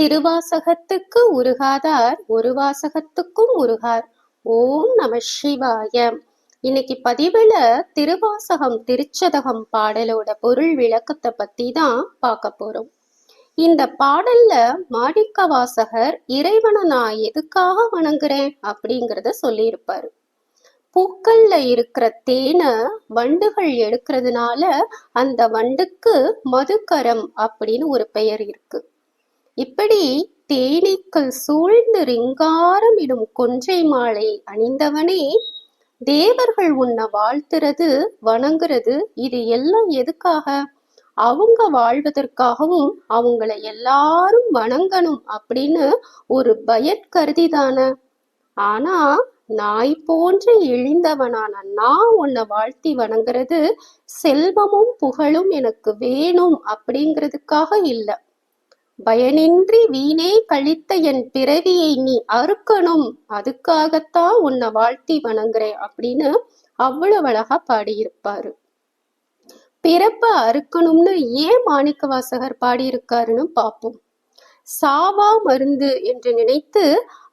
திருவாசகத்துக்கு உருகாதார் ஒரு வாசகத்துக்கும் உருகார். ஓம் நம சிவாய. இன்னைக்கு பதிவுல திருவாசகம் திருச்சதகம் பாடலோட பொருள் விளக்கத்தை பத்தி தான் பார்க்க போறோம். இந்த பாடல்ல மாணிக்க வாசகர் இறைவனை நான் எதுக்காக வணங்குறேன் அப்படிங்கிறத சொல்லியிருப்பாரு. பூக்கள்ல இருக்கிற தேனை வண்டுகள் எடுக்கிறதுனால அந்த வண்டுக்கு மதுக்கரம் அப்படின்னு ஒரு பெயர் இருக்கு. இப்படி தேனீக்கள் சூழ்ந்து ரிங்காரம் இடும் கொன்றை மாலை அணிந்தவனே தேவர்கள் உன்னை வாழ்த்துறது வணங்குறது இது எல்லாம் எதுக்காக? அவங்க வாழ்வதற்காகவும் அவங்கள எல்லாரும் வணங்கணும் அப்படின்னு ஒரு பயன் கருதிதானே. ஆனா நாய் போன்று இழிந்தவனான நான் உன்னை வாழ்த்தி வணங்குறது செல்வமும் புகழும் எனக்கு வேணும் அப்படிங்கிறதுக்காக இல்லை. பயனின்றி வீணே கழித்த என் பிறவியை நீ அறுக்கணும். அதுக்காகத்தான் உன்னை வாழ்த்தி வணங்குறேன் அப்படின்னு அவ்வளவு அழகா பாடியிருப்பாரு. பிறப்ப அறுக்கணும்னு ஏன் மாணிக்க வாசகர் பாடியிருக்காருன்னு பார்ப்போம் சாவா மருந்து என்று நினைத்து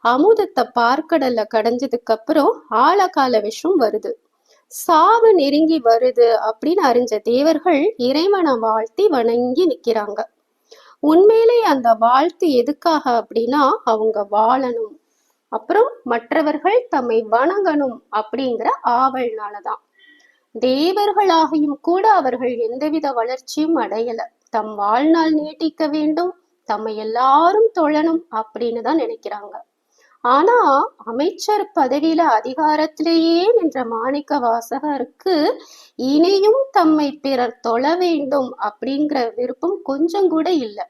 அமுதத்தை பார்க்கடல்ல கடைஞ்சதுக்கு அப்புறம் ஆழகால விஷம் வருது. சாவு நெருங்கி வருது அப்படின்னு அறிஞ்ச தேவர்கள் இறைவனை வாழ்த்தி வணங்கி நிக்கிறாங்க. உண்மையிலே அந்த வாழ்த்து எதுக்காக அப்படின்னா அவங்க வாழணும். அப்புறம் மற்றவர்கள் தம்மை வணங்கணும் அப்படிங்கிற ஆவல்னாலதான். தேவர்களாகியும் கூட அவர்கள் எந்தவித வளர்ச்சியும் அடையல. தம் வாழ்நாள் நீட்டிக்க வேண்டும் தம்மை எல்லாரும் தொழணும் அப்படின்னு தான் நினைக்கிறாங்க. ஆனா அமைச்சர் பதவியில அதிகாரத்திலேயே நின்ற மாணிக்க வாசகருக்கு இனியும் தம்மை பிறர் தொழ வேண்டும் அப்படிங்கிற விருப்பம் கொஞ்சம் கூட இல்லை.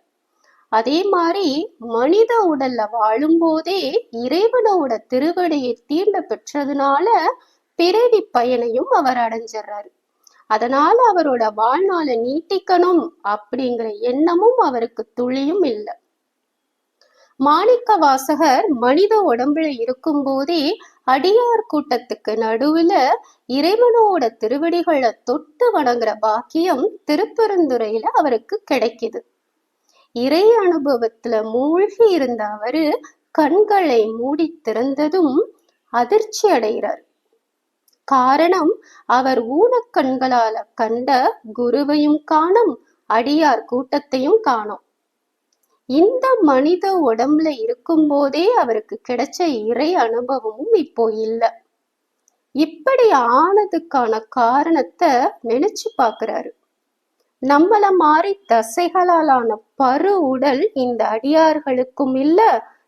அதே மாதிரி மனித உடல்ல வாழும்போதே இறைவனோட திருவடியை தீண்ட பெற்றதுனால பிறவி பயனையும் அவர் அடைஞ்சிடுறாரு அதனால அவரோட வாழ்நாளை நீட்டிக்கணும் அப்படிங்கிற எண்ணமும் அவருக்கு துளியும் இல்லை. மாணிக்க வாசகர் மனித உடம்புல இருக்கும் போதே அடியார் கூட்டத்துக்கு நடுவுல இறைவனோட திருவடிகளை தொட்டு வணங்குற பாக்கியம் திருப்பெருந்துறையில அவருக்கு கிடைக்குது. இறை அனுபவத்துல மூழ்கி இருந்த அவரு கண்களை மூடி திறந்ததும் அதிர்ச்சி அடைகிறார். காரணம் அவர் ஊனக்கண்களால கண்ட குருவையும் காணும் அடியார் கூட்டத்தையும் காணோம். இந்த மனித உடம்புல இருக்கும் போதே அவருக்கு கிடைச்ச இறை அனுபவமும் இப்போ இல்லை. இப்படி ஆனதுக்கான காரணத்தை நினைச்சு பாக்குறாரு. நம்மள மாதிரி தசைகளாலான பரு உடல் இந்த அடியார்களுக்கும் இல்ல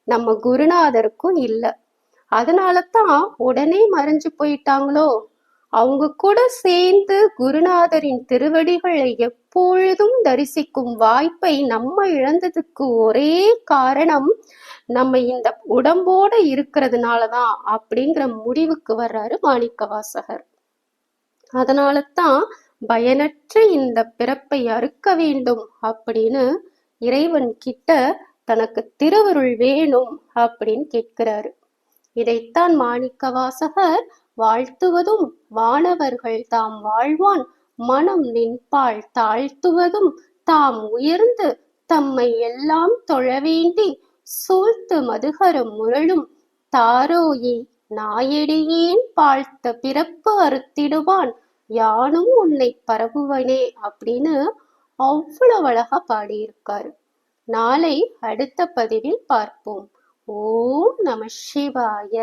நம்ம குருநாதருக்கும் இல்ல. அதனால தான் உடனே மறைஞ்சு போயிட்டாங்களோ? அவங்க கூட சேர்ந்து குருநாதரின் திருவடிகளை எப்பொழுதும் தரிசிக்கும் வாய்ப்பை நம்ம இழந்ததுக்கு ஒரே காரணம் நம்ம இந்த உடம்போட இருக்கிறதுனாலதான் அப்படிங்கிற முடிவுக்கு வர்றாரு மாணிக்க வாசகர் அதனால தான் பயனற்ற இந்த பிறப்பை அறுக்க வேண்டும் அப்படின்னு இறைவன் கிட்ட தனக்கு திருவருள் வேணும் அப்படின்னு கேட்கிறாரு. இதைத்தான் மாணிக்க வாசகர் வாழ்த்துவதும் வானவர்கள் தாம் வாழ்வான் மனம் நின்பால் தாழ்த்துவதும் தாம் உயர்ந்து தம்மை எல்லாம் தொழவேண்டி சூழ்த்து மதுகரம் முரளும் தாரோயே நாயடியேன் பாழ்த்த பிறப்பு அறுத்திடுவான் யானும் உன்னை பரவுவனே அப்படின்னு அவ்வளவு அழகா பாடியிருக்காரு. நாளை அடுத்த பதிவில் பார்ப்போம். ஓம் நம சிவாய.